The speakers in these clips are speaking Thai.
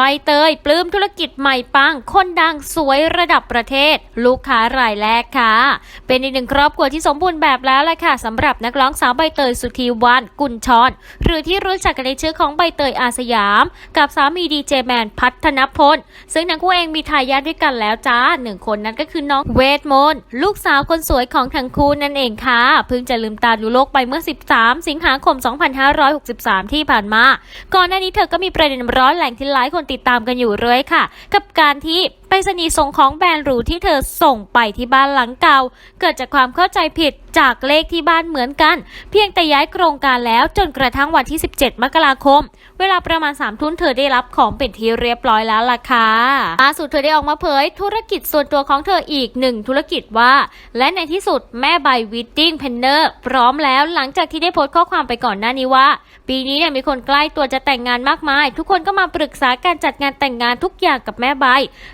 ใบเตย ปลื้มธุรกิจใหม่ปัง คนดังสวยระดับประเทศ ลูกค้ารายแรกค่ะ เป็นอีกหนึ่งครอบครัวที่สมบูรณ์แบบแล้วแหละค่ะสำหรับนักร้องสาวใบเตยสุธีวันกุลชรหรือที่รู้จักกันในชื่อของใบเตยอาสยาม กับสามีดีเจแมนพัฒนพล ซึ่งทั้งคู่เองมีทายาทด้วยกันแล้วจ้าหนึ่งคนนั้นก็คือน้องเวทมนต์ลูกสาวคนสวยของทั้งคู่นั่นเองค่ะเพิ่งจะลืมตาดูโลกไปเมื่อ 13 สิงหาคม 2563 ที่ผ่านมา ก่อนหน้านี้เธอก็มีประเด็นร้อนแรงที่หลายคนติดตามกันอยู่เรื่อยค่ะ กับการที่ ไปรษณีย์ส่งของแบรนด์หรูที่เธอส่งไปที่บ้านหลังเก่า เกิดจากความเข้าใจผิดจากเลขที่บ้านเหมือนกัน เพียงแต่ย้ายโครงการแล้วจนกระทั่งวันที่ 17 มกราคม เวลาประมาณ3ทุ่มเธอได้รับของเป็นที่เรียบร้อยแล้วล่ะค่ะล่าสุดเธอได้ออกมาเผยธุรกิจส่วนตัวของเธออีกหนึ่งธุรกิจว่า และในที่สุดแม่ใบวิดดิ้งเพนเนอร์พร้อมแล้วหลังจากที่ได้โพสต์ข้อความไปก่อนหน้านี้ว่า ปีนี้เนี่ยมีคนใกล้ตัวจะแต่งงานมากมาย ทุกคนก็มาปรึกษาการจัดงานแต่งงานทุกอย่างกับแม่ใบ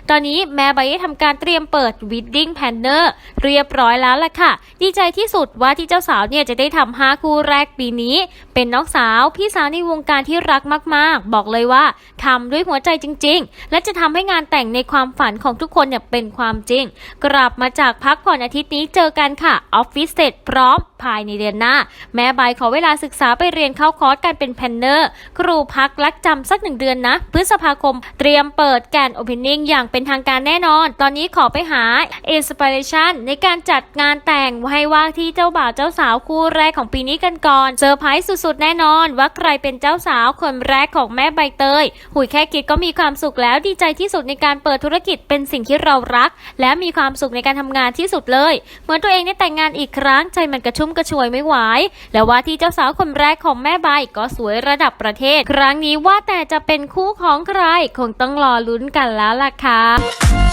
ตอนนี้แม่ใบได้ทำการเตรียมเปิดวิดดิ้งแพนเนอร์เรียบร้อยแล้วล่ะค่ะ ดีใจที่สุดว่าที่เจ้าสาวเนี่ยจะได้ทำห้าคู่แรกปีนี้ เป็นน้องสาวพี่สาวในวงการที่รักมาก ๆ บอกเลยว่าทำด้วยหัวใจจริง ๆ และจะทำให้งานแต่งในความฝันของทุกคนเนี่ยเป็นความจริง กลับมาจากพักผ่อนอาทิตย์นี้เจอกันค่ะออฟฟิศเสร็จพร้อมภายในเดือนหน้า แม่ใบขอเวลาศึกษาไปเรียนเข้าคอร์สการเป็นแพนเนอร์ ครูพักรักจำสักหนึ่งเดือนนะพฤษภาคม เตรียมเปิดแกนโอเพนนิ่งอย่างเป็นทางการแน่นอน ตอนนี้ขอไปหาอินสปิเรชันในการจัดงานแต่งให้ว่าที่เจ้าบ่าวเจ้าสาวคู่แรกของปีนี้กันก่อนเซอร์ไพรส์สุดๆแน่นอน ว่าใครเป็นเจ้าสาวคนแรกของแม่ใบเตย หุยแค่คิดก็มีความสุขแล้วดีใจที่สุดในการเปิดธุรกิจเป็นสิ่งที่เรารัก และมีความสุขในการทำงานที่สุดเลย เหมือนตัวเองได้แต่งงานอีกครั้งใจมันกระชุ่มกระชวยไม่ไหวและว่าที่เจ้าสาวคนแรกของแม่ใบก็สวยระดับประเทศ ครั้งนี้ว่าแต่จะเป็นคู่ของใคร คงต้องรอลุ้นกันแล้วล่ะค่ะ Thank